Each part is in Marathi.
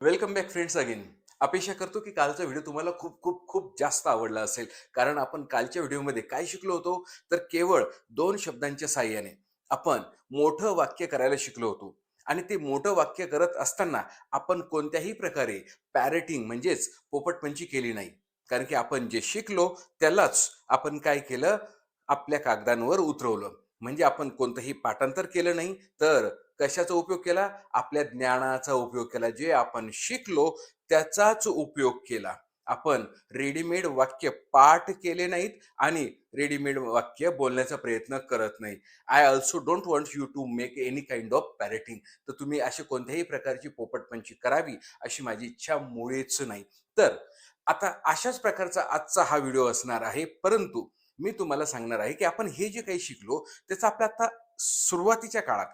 वेलकम बॅक फ्रेंड्स अगेन अपेक्षा करतो की कालचा व्हिडिओ तुम्हाला खूप खूप खूप जास्त आवडला असेल. कारण आपण कालच्या व्हिडिओमध्ये काय शिकलो होतो? तर केवळ दोन शब्दांच्या साह्याने आपण मोठं वाक्य करायला शिकलो होतो. आणि ते मोठं वाक्य करत असताना आपण कोणत्याही प्रकारे पॅरेटिंग म्हणजेच पोपटपंची केली नाही. कारण की आपण जे शिकलो त्यालाच आपण काय केलं? आपल्या कागदांवर उतरवलं. म्हणजे आपण कोणतंही पाठांतर केलं नाही तर कशाचा उपयोग केला? आपल्या ज्ञानाचा उपयोग केला. जे आपण शिकलो त्याचाच उपयोग केला. आपण रेडीमेड वाक्य पाठ केले नाहीत आणि रेडीमेड वाक्य बोलण्याचा प्रयत्न करत नाही. I also don't want you to make any kind of parroting तर तुम्ही अशी कोणत्याही प्रकारची पोपटपंची करावी अशी माझी इच्छा मुळेच नाही. तर आता अशाच प्रकारचा आजचा हा व्हिडिओ असणार आहे. परंतु मी तुम्हाला सांगणार आहे की आपण हे जे काही शिकलो त्याचा आपल्या आता सुरुवातीच्या काळात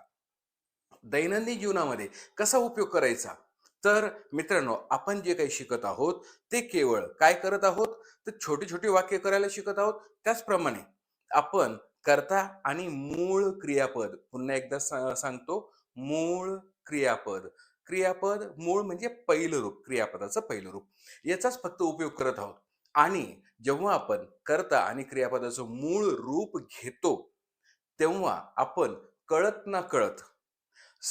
दैनंदिन जीवनामध्ये कसा उपयोग करायचा? तर मित्रांनो आपण जे काही शिकत आहोत ते केवळ काय करत आहोत? तर छोटी छोटी वाक्य करायला शिकत आहोत. त्याचप्रमाणे आपण करता आणि मूळ क्रियापद पुन्हा एकदा सांगतो मूळ क्रियापद. क्रियापद मूळ म्हणजे पहिलं रूप क्रियापदाचं पहिलं रूप. याचाच फक्त उपयोग करत आहोत. आणि जेव्हा आपण करता आणि क्रियापदाचं मूळ रूप घेतो तेव्हा आपण कळत ना कळत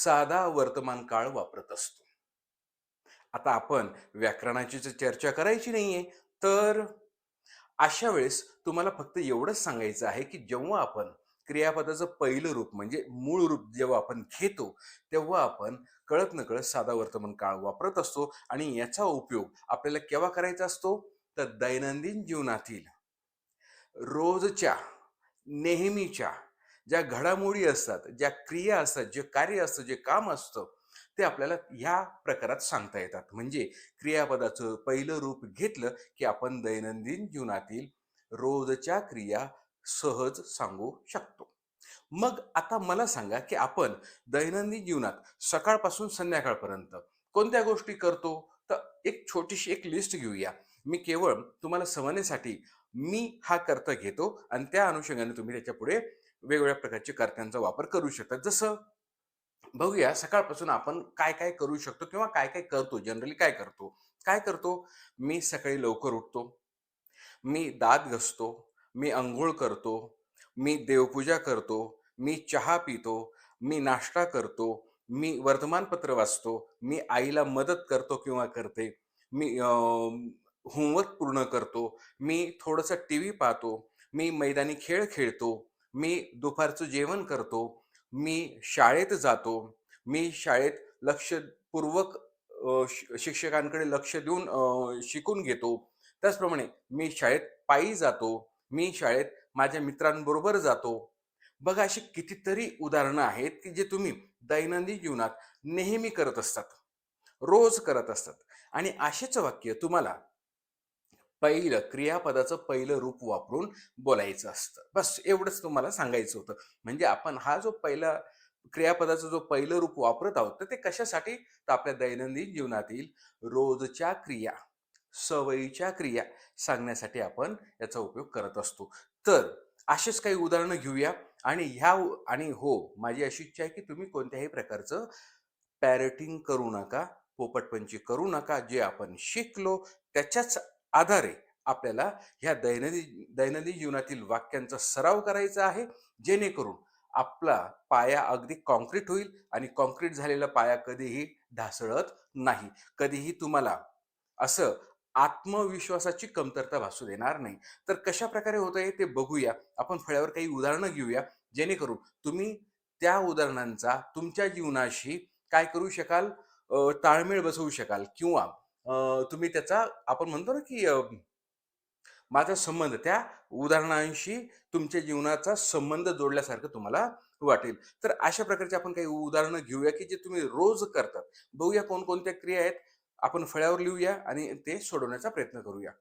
साधा वर्तमान काळ वापरत असतो. आता आपण व्याकरणाची जर चर्चा करायची नाहीये तर अशा वेळेस तुम्हाला फक्त एवढंच सांगायचं आहे की जेव्हा आपण क्रियापदाचं पहिलं रूप म्हणजे मूळ रूप जेव्हा आपण घेतो तेव्हा आपण कळत नकळत साधा वर्तमान काळ वापरत असतो आणि याचा उपयोग आपल्याला केव्हा करायचा असतो? तर दैनंदिन जीवनातील रोजच्या नेहमीच्या ज्या घडामोडी असतात ज्या क्रिया असतात जे कार्य असतं जे काम असतं ते आपल्याला ह्या प्रकारात सांगता येतात. म्हणजे क्रियापदाचं पहिलं रूप घेतलं की आपण दैनंदिन जीवनातील रोजच्या क्रिया सहज सांगू शकतो. मग आता मला सांगा की आपण दैनंदिन जीवनात सकाळपासून संध्याकाळपर्यंत कोणत्या गोष्टी करतो? तर एक छोटीशी एक लिस्ट घेऊया. मी केवळ तुम्हाला समजण्यासाठी मी हा कर्ता घेतो आणि त्या अनुषंगाने तुम्ही त्याच्या पुढे वेगवेगळ्या प्रकारचे कर्त्यांचा वापर करू शकता. जसं बघूया सकाळपासून आपण काय काय करू शकतो किंवा काय काय करतो? जनरली काय करतो? काय करतो? मी सकाळी लवकर उठतो. मी दात घसतो. मी अंघोळ करतो. मी देवपूजा करतो. मी चहा पितो. मी नाश्ता करतो. मी वर्तमानपत्र वाचतो. मी आईला मदत करतो किंवा करते. मी होमवर्क पूर्ण करतो मी थोडंसं टी व्ही पाहतो मी मैदानी खेळ खेळतो मी दुपारचं जेवण करतो मी शाळेत जातो मी शाळेत लक्षपूर्वक शि- शिक्षकांकडे लक्ष देऊन शिकून घेतो. त्याचप्रमाणे मी शाळेत पायी जातो मी शाळेत माझ्या मित्रांबरोबर जातो. बघा अशी कितीतरी उदाहरणं आहेत की जे तुम्ही दैनंदिन जीवनात नेहमी करत असतात रोज करत असतात. आणि असेच वाक्य तुम्हाला पहिलं क्रियापदाचं पहिलं रूप वापरून बोलायचं असतं. बस एवढंच तुम्हाला सांगायचं होतं. म्हणजे आपण हा जो पहिला क्रियापदाचं जो पहिलं रूप वापरत आहोत तर ते कशासाठी? तर आपल्या दैनंदिन जीवनातील रोजच्या क्रिया सवयीच्या क्रिया सांगण्यासाठी आपण याचा उपयोग करत असतो. तर असेच काही उदाहरणं घेऊया. आणि ह्या आणि हो माझी अशी इच्छा आहे की तुम्ही कोणत्याही प्रकारचं पॅरेटिंग करू नका पोपटपंची करू नका. जे आपण शिकलो त्याच्याच आधारे आपल्याला ह्या दैनंदिन दैनंदिन जीवनातील वाक्यांचा सराव करायचा आहे जेणेकरून आपला पाया अगदी कॉन्क्रीट होईल आणि कॉन्क्रीट झालेला पाया कधीही ढासळत नाही. कधीही तुम्हाला असं आत्मविश्वासाची कमतरता भासू देणार नाही. तर कशा प्रकारे होत आहे ते बघूया. आपण फळ्यावर काही उदाहरणं घेऊया जेणेकरून तुम्ही त्या उदाहरणांचा तुमच्या जीवनाशी काय करू शकाल? ताळमेळ बसवू शकाल किंवा तुम्ही त्याचा आपण म्हणतो ना की माझा संबंध त्या उदाहरणांशी तुमच्या जीवनाचा संबंध जोडल्यासारखं तुम्हाला वाटेल. तर अशा प्रकारचे आपण काही उदाहरणं घेऊया की जे तुम्ही रोज करतात. बघूया कोणकोणत्या क्रिया आहेत. आपण फळ्यावर लिहूया आणि ते सोडवण्याचा प्रयत्न करूया.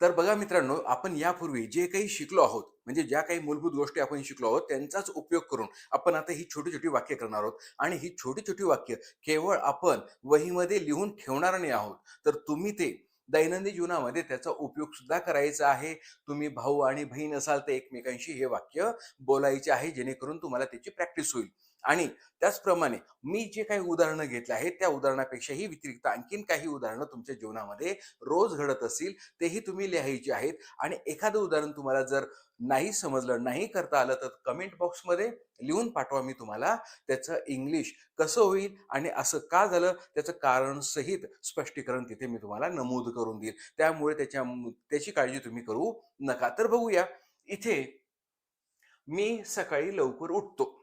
तर बघा मित्रांनो आपण यापूर्वी जे काही शिकलो आहोत म्हणजे ज्या काही मूलभूत गोष्टी आपण शिकलो आहोत त्यांचाच उपयोग करून आपण आता ही छोटी छोटी वाक्य करणार आहोत. आणि ही छोटी छोटी वाक्य केवळ आपण वहीमध्ये लिहून ठेवणार नाही आहोत. तर तुम्ही ते दैनंदिन जीवनामध्ये त्याचा उपयोग सुद्धा करायचा आहे. तुम्ही भाऊ आणि बहीण असाल तर एकमेकांशी हे वाक्य बोलायचे आहे जेणेकरून तुम्हाला त्याची प्रॅक्टिस होईल. आणि त्याचप्रमाणे मी जे काही उदाहरणं घेतले आहेत त्या उदाहरणापेक्षाही व्यतिरिक्त आणखीन काही उदाहरणं तुमच्या जीवनामध्ये रोज घडत असतील तेही तुम्ही लिहायचे आहेत. आणि एखादं उदाहरण तुम्हाला जर नाही समजलं नाही करता आलं तर कमेंट बॉक्समध्ये लिहून पाठवा मी तुम्हाला. त्याचं इंग्लिश कसं होईल आणि असं का झालं त्याचं कारण सहित स्पष्टीकरण तिथे मी तुम्हाला नमूद करून देईल. त्यामुळे त्याच्या त्याची काळजी तुम्ही करू नका. तर बघूया इथे मी सकाळी लवकर उठतो.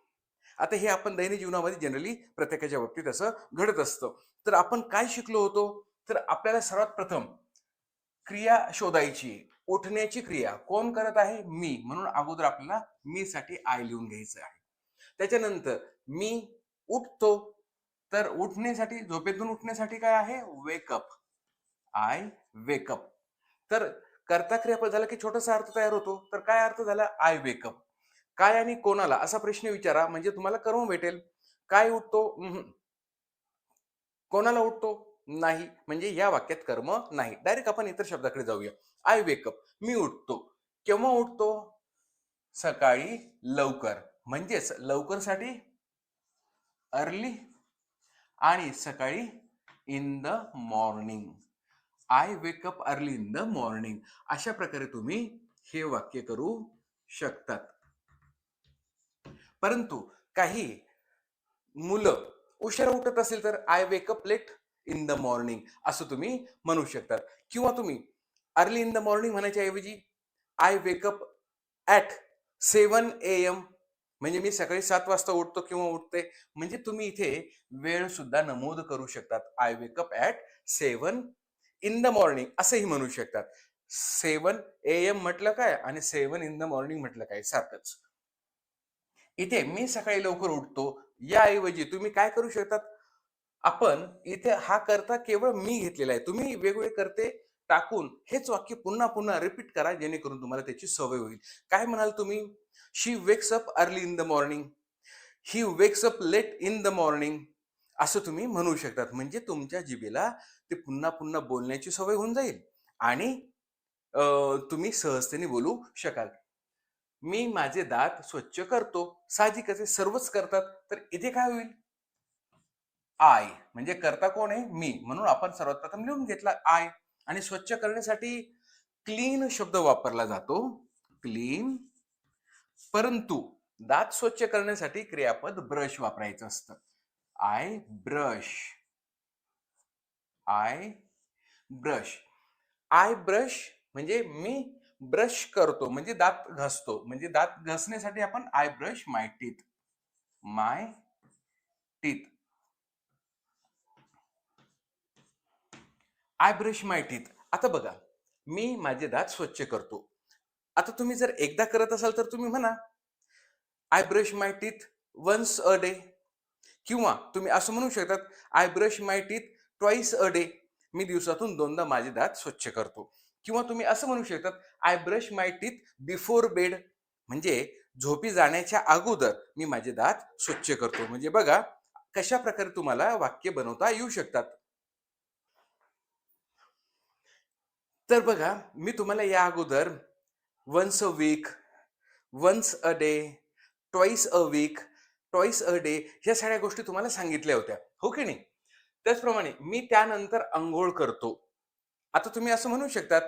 आता हे आपण दैनिक जीवनामध्ये जनरली प्रत्येकाच्या बाबतीत असं घडत असतं. तर आपण काय शिकलो होतो? तर आपल्याला सर्वात प्रथम क्रिया शोधायची उठण्याची क्रिया कोण करत आहे? मी. म्हणून अगोदर आपल्याला मी साठी आय लिहून घ्यायचं आहे. त्याच्यानंतर मी उठतो. तर उठण्यासाठी झोपेतून उठण्यासाठी काय आहे? वेकअप आय वेकअप तर करता क्रियापद झाला की छोटासा अर्थ तयार होतो. तर काय अर्थ झाला? आय वेकअप काय आणि कोणाला? असा प्रश्न विचारा. म्हणजे तुम्हाला कर्म भेटेल. काय उठतो? कोणाला उठतो? नाही. म्हणजे या वाक्यात कर्म नाही. डायरेक्ट आपण इतर शब्दाकडे जाऊया. आय वेकअप मी उठतो. केव्हा उठतो? सकाळी लवकर. म्हणजेच लवकरसाठी अर्ली आणि सकाळी in the morning I wake up early in the morning अशा प्रकारे तुम्ही हे वाक्य करू शकतात. परंतु काही मुलं उशिरा उठत असेल तर I wake up late in the morning असं तुम्ही म्हणू शकतात. किंवा तुम्ही अर्ली इन द मॉर्निंग म्हणायच्या ऐवजी I wake up at seven A M म्हणजे मी सकाळी सात वाजता उठतो किंवा उठते म्हणजे तुम्ही इथे वेळ सुद्धा नमूद करू शकतात. I wake up at seven in the morning असंही म्हणू शकतात. सेवन ए एम म्हटलं काय? आणि सेवन इन द मॉर्निंग म्हटलं काय? सारखंच. इथे मी सकाळी लवकर उठतो याऐवजी तुम्ही काय करू शकतात? आपण इथे हा करता केवळ मी घेतलेला आहे. तुम्ही वेगवेगळे करते टाकून हेच वाक्य पुन्हा पुन्हा रिपीट करा जेणेकरून तुम्हाला त्याची सवय होईल. काय म्हणाल तुम्ही? She wakes up early in the morning he wakes up late in the morning असं तुम्ही म्हणू शकतात. म्हणजे तुमच्या जिबेला ते पुन्हा पुन्हा बोलण्याची सवय होऊन जाईल. आणि तुम्ही सहजतेने बोलू शकाल. मी माझे दात स्वच्छ करतो साहजिकच आहे, सर्वच करतात तर इथे काय होईल? आय. म्हणजे करता कोण आहे? मी. म्हणून आपण सर्वात प्रथम लिहून घेतला आय. आणि स्वच्छ करण्यासाठी क्लीन शब्द वापरला जातो. क्लीन. परंतु दात स्वच्छ करण्यासाठी क्रियापद ब्रश वापरायचं असतं. I brush. I brush. I brush म्हणजे मी ब्रश करतो म्हणजे दात घासतो. म्हणजे दात घासण्यासाठी आपण I brush my teeth my teeth I brush my teeth आता बघा मी माझे दात स्वच्छ करतो. आता तुम्ही जर एकदा करत असाल तर तुम्ही म्हणा I brush my teeth once a day किंवा तुम्ही असं म्हणू शकतात I brush my teeth twice a day मी दिवसातून दोनदा माझे दात स्वच्छ करतो. किंवा तुम्ही असं म्हणू शकतात I brush my teeth before bed म्हणजे झोपी जाण्याच्या अगोदर मी माझे दात स्वच्छ करतो. म्हणजे बघा कशा प्रकारे तुम्हाला वाक्य बनवता येऊ शकतात. तर बघा मी तुम्हाला या अगोदर once a week once a day twice a week twice a day ह्या सगळ्या गोष्टी तुम्हाला सांगितल्या होत्या. हो की नाही? त्याचप्रमाणे मी त्यानंतर आंघोळ करतो. आता तुम्ही असं म्हणू शकतात.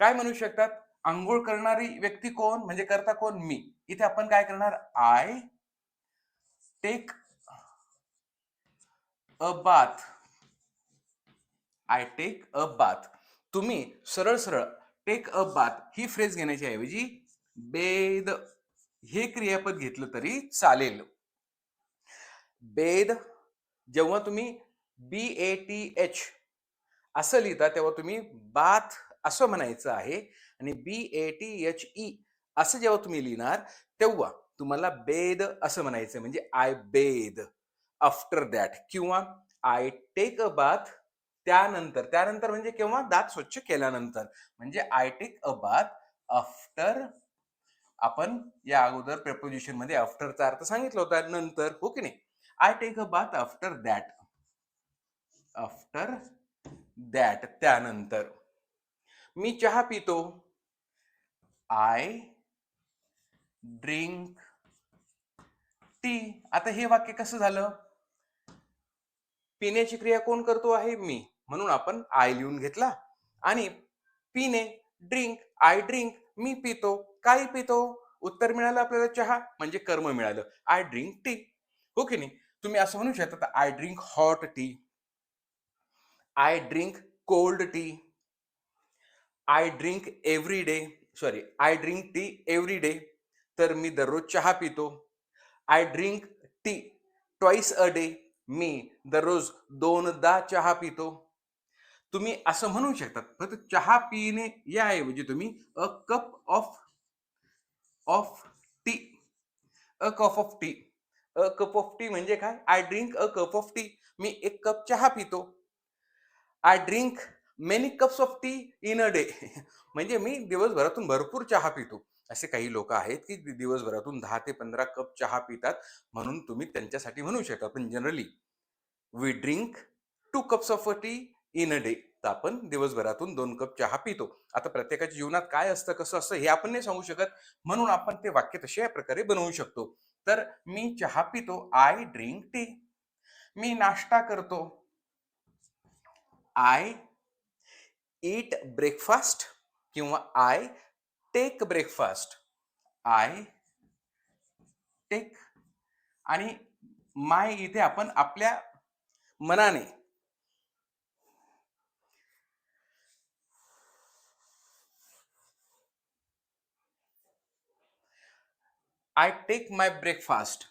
काय म्हणू शकतात? आंघोळ करणारी व्यक्ती कोण? म्हणजे करता कोण? मी. इथे आपण काय करणार? I take a bath I take a bath तुम्ही सरळ सरळ टेक अ बाथ ही फ्रेज घेण्याच्या ऐवजी बेद हे क्रियापद घेतलं तरी चालेल. बेद जेव्हा तुम्ही बी ए टी एच असं लिहिता तेव्हा तुम्ही बाथ असं म्हणायचं आहे आणि B A T H E असं जेव्हा तुम्ही लिहिणार तेव्हा तुम्हाला बेद असं म्हणायचं म्हणजे आय बेद आफ्टर दॅट किंवा आय टेक अ बाथ त्यानंतर. त्यानंतर म्हणजे केव्हा? दात स्वच्छ केल्यानंतर. म्हणजे I take a bath after आपण या अगोदर preposition मध्ये आफ्टरचा अर्थ सांगितला होता. नंतर हो की नाही? I take a bath after that after that त्यानंतर. मी चहा पितो. I drink tea. आता हे वाक्य कसं झालं? पिण्याची क्रिया कोण करतो आहे? मी. म्हणून आपण आय लिहून घेतला. आणि पिणे ड्रिंक आय ड्रिंक मी पितो. काय पितो? उत्तर मिळालं आपल्याला चहा? म्हणजे कर्म मिळालं. I drink tea. हो की नाही? तुम्ही असं म्हणू शकता I drink hot tea. I drink cold tea I drink every day sorry I drink tea every day तर मी दररोज चहा पितो. I drink tea twice a day मी दररोज दोनदा चहा पितो. तुम्ही असं म्हणू शकतात फक्त चहा पिणे याऐवजी तुम्ही a cup of of tea a cup of tea a cup of tea म्हणजे काय? I drink a cup of tea मी एक कप चहा पितो. I drink many cups of tea in a day म्हणजे मी दिवसभरातून भरपूर चहा पितो. असे काही लोक आहेत की दिवसभरातून दहा ते पंधरा कप चहा पितात म्हणून तुम्ही त्यांच्यासाठी म्हणू शकता. पण generally we drink two cups of a tea in a day तर आपण दिवसभरातून दोन कप चहा पितो. आता प्रत्येकाच्या जीवनात काय असतं कसं असतं हे आपण नाही सांगू शकत. म्हणून आपण ते वाक्य तशा प्रकारे बनवू शकतो. तर मी चहा पितो आय ड्रिंक टी मी नाश्ता करतो. आय ईट ब्रेकफास्ट किंवा I take breakfast. I take. आणि माय इथे आपण आपल्या मनाने I take my breakfast.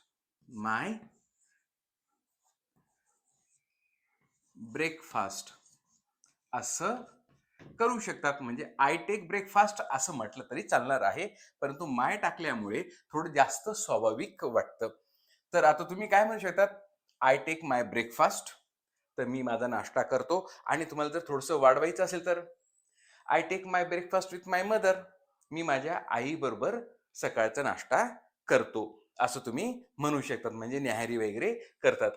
My breakfast. असं करू शकतात. म्हणजे आय टेक ब्रेकफास्ट असं म्हटलं तरी चालणार आहे. परंतु माय टाकल्यामुळे थोडं जास्त स्वाभाविक वाटतं. तर आता तुम्ही काय म्हणू शकतात? आय टेक माय ब्रेकफास्ट तर मी माझा नाश्ता करतो. आणि तुम्हाला जर थोडंसं वाढवायचं असेल तर? I take my breakfast with my mother मी माझ्या आईबरोबर सकाळचा नाश्ता करतो. असं तुम्ही म्हणू शकतात. म्हणजे न्याहारी वगैरे करतात.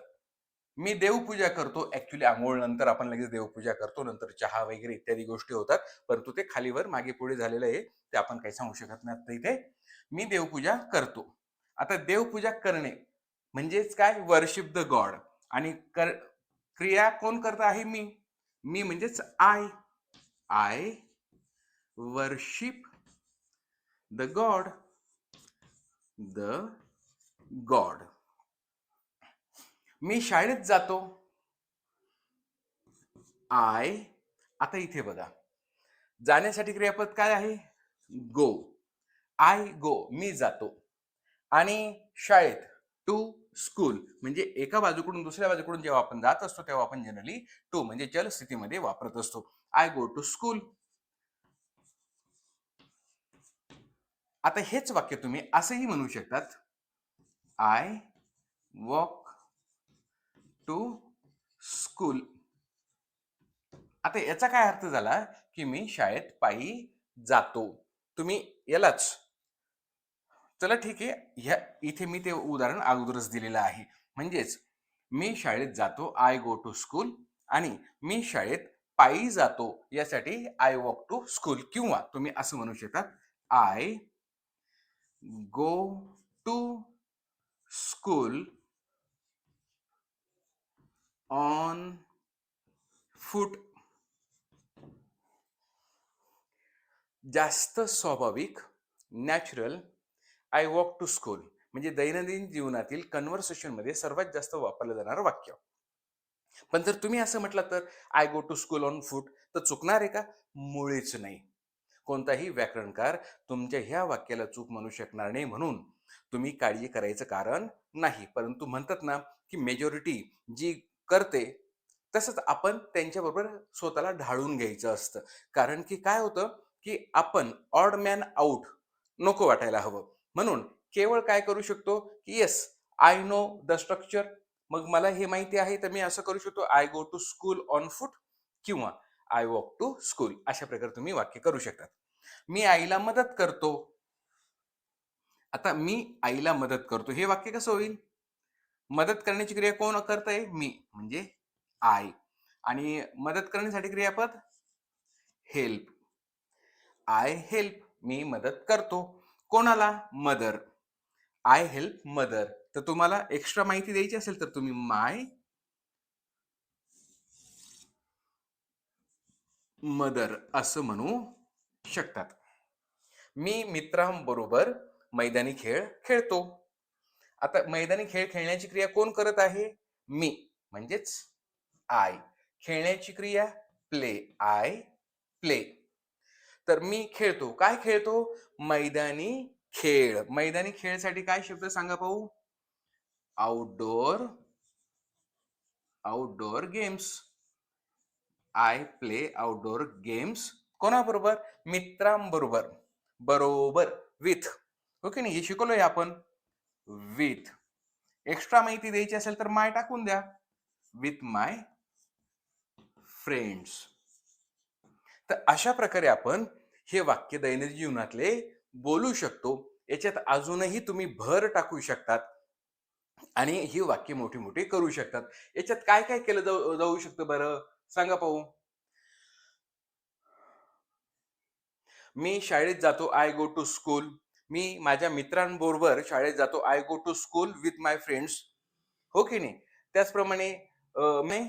मी देवपूजा करतो. ऍक्च्युली आंघोळ नंतर आपण लगेच देवपूजा करतो. नंतर चहा वगैरे इत्यादी गोष्टी होतात. परंतु ते खालीवर मागे पुढे झालेलं आहे ते आपण काही सांगू शकत नाही आता इथे. मी देवपूजा करतो. आता देवपूजा करणे म्हणजेच काय? वर्शिप द गॉड आणि कर क्रिया कोण करत आहे? मी. मी म्हणजेच I I worship the god the god मी शाळेत जातो. आय आता इथे बघा. जाण्यासाठी क्रियापद काय आहे? गो आय गो मी जातो. आणि शाळेत टू स्कूल म्हणजे एका बाजूकडून दुसऱ्या बाजूकडून जेव्हा आपण जात असतो तेव्हा आपण जनरली टू म्हणजे जलस्थितीमध्ये वापरत असतो. आय गो टू स्कूल आता हेच वाक्य तुम्ही असंही म्हणू शकतात. आय वॉक टू स्कूल आता याचा काय अर्थ झाला की मी शाळेत पायी जातो. तुम्ही यालाच. चला ठीक आहे ह्या इथे मी ते उदाहरण अगोदरच दिलेलं आहे. म्हणजेच मी शाळेत जातो आय गो टू स्कूल आणि मी शाळेत पायी जातो यासाठी आय वॉक टू स्कूल किंवा तुम्ही असं म्हणू शकता I go to school on foot जास्त स्वाभाविक natural I walk to school म्हणजे दैनंदिन जीवनातील कन्व्हर्सेशनमध्ये सर्वात जास्त वापरलं जाणारं वाक्य. पण जर तुम्ही असं म्हटलं तर I go to school on foot तर चुकणार आहे का? मुळीच नाही. कोणताही व्याकरणकार तुमच्या ह्या वाक्याला चूक म्हणू शकणार नाही म्हणून तुम्ही काळजी करायचं कारण नाही. परंतु म्हणतात ना की मेजॉरिटी जी करते तसंच आपण त्यांच्याबरोबर स्वतःला ढाळून घ्यायचं असतं. कारण की काय होतं की आपण ऑड मॅन आउट नको वाटायला हवं. म्हणून केवळ काय करू शकतो की yes I know the structure मग मला हे माहिती आहे तर मी असं करू शकतो I go to school on foot किंवा आय वॉक टू स्कूल अशा प्रकारे तुम्ही वाक्य करू शकतात. मी आईला मदत करतो. आता मी आईला मदत करतो. हे वाक्य कसं होईल? मदत करण्याची क्रिया कोण करत आहे मी म्हणजे आय आणि मदत करण्यासाठी क्रियापद हेल्प. I help. मी मदत करतो. कोणाला? मदर. I help mother. तर तुम्हाला एक्स्ट्रा माहिती द्यायची असेल तर तुम्ही माय मदर असं म्हणू शकतात. मी मित्रांबरोबर मैदानी खेळ खेळतो. आता मैदानी खेळ खेळण्याची क्रिया कोण करत आहे? मी म्हणजेच आय खेळण्याची क्रिया प्ले आय प्ले तर मी खेळतो. काय खेळतो? मैदानी खेळ. मैदानी खेळसाठी काय शब्द सांगा पाहू? Outdoor outdoor games I play outdoor games कोणाबरोबर? मित्रांबरोबर. बरोबर. विथ ओके हो नाही? हे शिकवलोय आपण. विथ एक्स्ट्रा माहिती द्यायची असेल तर माय टाकून द्या. विथ माय फ्रेंड्स तर अशा प्रकारे आपण हे वाक्य दैनंदिन जीवनातले बोलू शकतो. याच्यात अजूनही तुम्ही भर टाकू शकतात. आणि ही वाक्य मोठी मोठी करू शकतात. याच्यात काय काय केलं जाऊ जाऊ शकतं बरं? सांगा पाहू. मी शाळेत जातो. आय गो टू स्कूल मी माझ्या मित्रांबरोबर शाळेत जातो. I go to school with my friends हो की नाही? त्याचप्रमाणे मी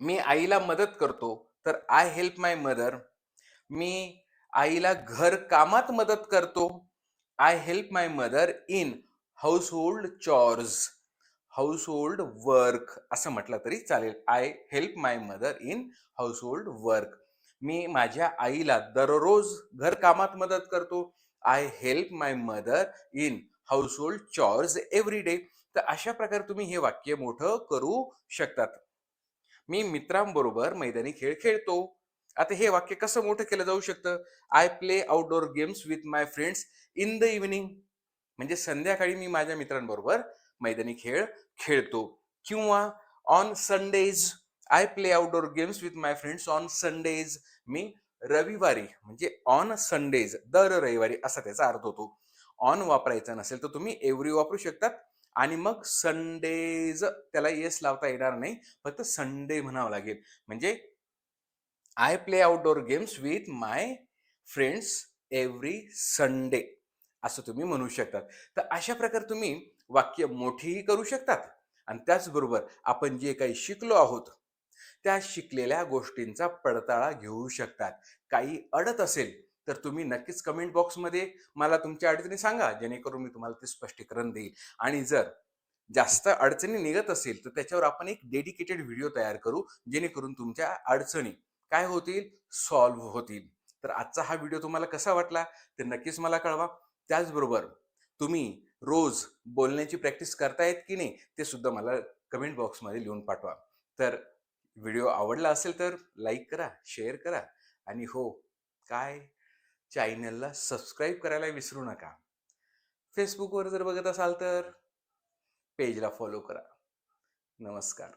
मी आईला मदत करतो. तर आय हेल्प माय मदर मी आईला घर कामात मदत करतो. I help my mother in household chores household work असं म्हटलं तरी चालेल. I help my mother in household work मी माझ्या आईला दररोज घर कामात मदत करतो. I help my mother in household chores every day तर अशा प्रकारे तुम्ही हे वाक्य मोठं करू शकतात. मी मित्रांबरोबर मैदानी खेळ खेळतो. आता हे वाक्य कसं मोठं केलं जाऊ शकतं? I play outdoor games with my friends in the evening म्हणजे संध्याकाळी मी माझ्या मित्रांबरोबर मैदानी खेळ खेळतो. किंवा on Sundays I play outdoor games with my friends on Sundays मी रविवारी म्हणजे ऑन संडेज दर रविवारी असा त्याचा अर्थ होतो. ऑन वापरायचा नसेल तर तुम्ही एव्हरी वापरू शकतात. आणि मग संडेज त्याला येस लावता येणार नाही. फक्त संडे म्हणावं लागेल. म्हणजे I play outdoor games with my friends every Sunday असं तुम्ही म्हणू शकतात. तर अशा प्रकारे तुम्ही वाक्य मोठीही करू शकतात. आणि त्याचबरोबर आपण जे काही शिकलो आहोत त्या शिकलेल्या गोष्टींचा पडताळा घेऊ शकतात. काही अडत असेल तर तुम्ही नक्कीच कमेंट बॉक्समध्ये मला तुमच्या अडचणी सांगा जेणेकरून मी तुम्हाला ते स्पष्टीकरण देईल. आणि जर जास्त अडचणी निघत असेल तर त्याच्यावर आपण एक डेडिकेटेड व्हिडिओ तयार करू जेणेकरून तुमच्या अडचणी काय होतील? सॉल्व्ह होतील. तर आजचा हा व्हिडिओ तुम्हाला कसा वाटला? ते नक्कीच मला कळवा. त्याचबरोबर तुम्ही रोज बोलण्याची प्रॅक्टिस करतायत की नाही ते सुद्धा मला कमेंट बॉक्समध्ये लिहून पाठवा. तर व्हिडिओ आवडला असेल तर लाईक करा शेअर करा आणि हो काय चॅनलला सबस्क्राईब करायला विसरू नका. फेसबुकवर जर बघत असाल तर पेजला फॉलो करा. नमस्कार.